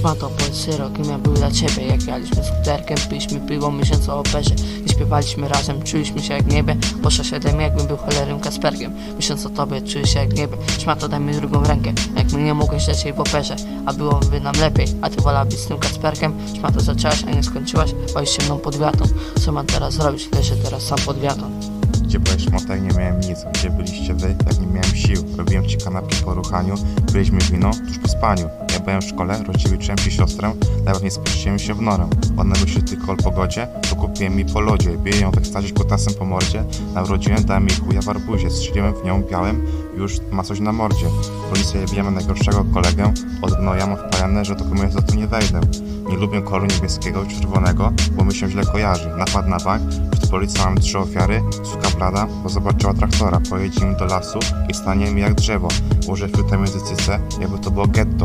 Szmato, polscy rokiem ja był dla ciebie. Jak jaliśmy skuterkiem, piliśmy piwo myśląc o operze I śpiewaliśmy razem, czuliśmy się jak niebie. Poszła siedem jakbym był cholerym Kasperkiem Myśląc o tobie, czuję się jak niebie. Szmato, daj mi drugą rękę. Jak mnie nie mogłeś lecieć w operze A byłoby nam lepiej, a ty wolała być z tym Kasperkiem Szmato, zaczęłaś, a nie skończyłaś? Boisz się mną pod wiatą. Co mam teraz zrobić? Leżę teraz sam pod wiatą. Gdzie byłeś szmota i nie miałem nic, gdzie byliście wy, jak nie miałem sił. Robiłem ci kanapki po ruchaniu, byliśmy wino tuż po spaniu. W szkole, rozdziewiczyłem ci siostrę, nawet nie spuściłem się w norę. Ona myśli tylko o pogodzie, to kupiłem mi po lodzie. Biję ją w ekstazie kutasem po mordzie, nawrodziłem, dałem jej chuja w arbuzie. Strzeliłem w nią białym, już ma coś na mordzie. Policja bijemy najgorszego kolegę, od gnoja mam wpajane, że do komuś za to nie wejdę. Nie lubię koloru niebieskiego i czerwonego, bo mi się źle kojarzy. Napad na bank, wśród policji mam trzy ofiary, suka blada, bo zobaczyła traktora. Pojedziemy do lasu i staniemy jak drzewo. Ułożę fiutę między cyce, jakby to było getto.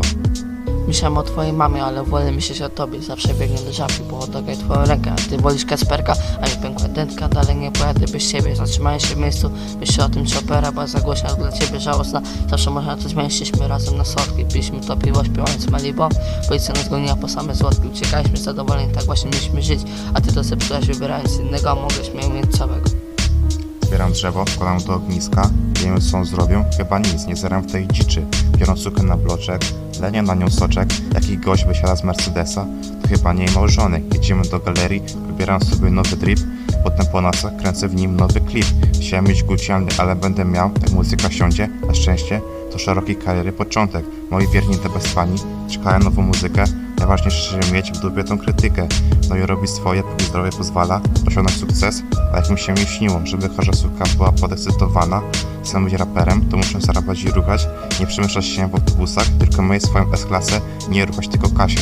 Myślałem o twojej mamie, ale wolę myśleć o tobie. Zawsze biegnę do żabki, bo oddogaj twoją rękę. A ty wolisz Kasperka, a nie pękła dętka Dalej nie pojadę bez ciebie. Zatrzymałem się w miejscu, myślę o tym, czy opera była za głośna Dla ciebie żałosna, zawsze można coś zmienić. Szliśmy razem na słodki, piliśmy to piwo Śpiewając Malibu, policja nas goniła po same złotki Uciekaliśmy zadowoleni, tak właśnie mieliśmy żyć. A ty to zepsułeś wybierając innego. A mogłeś mnie mieć całego drzewo, wkładam do ogniska, wiemy co zrobią, chyba nic, nie zeram w tej dziczy. Biorą sukę na bloczek, lenię na nią soczek, jaki gość wysiada z Mercedesa, to chyba nie ma żony. Jedziemy do galerii, wybieram sobie nowy drip, potem po nocach kręcę w nim nowy klip. Chciałem mieć gucialny, ale będę miał, jak muzyka siądzie, na szczęście, to szerokiej kariery początek. Moi wierni te bez pani czekają nową muzykę, najważniejsze, żeby mieć w dupie tą krytykę. No i robi swoje, póki zdrowie pozwala, osiągnąć sukces, a jak mi się nie śniło, żeby suka była podekscytowana, chcę być raperem, to muszę zarabiać i ruchać, nie przemieszczać się w autobusach, tylko mieć swoją S-klasę, nie ruchać tylko Kasię.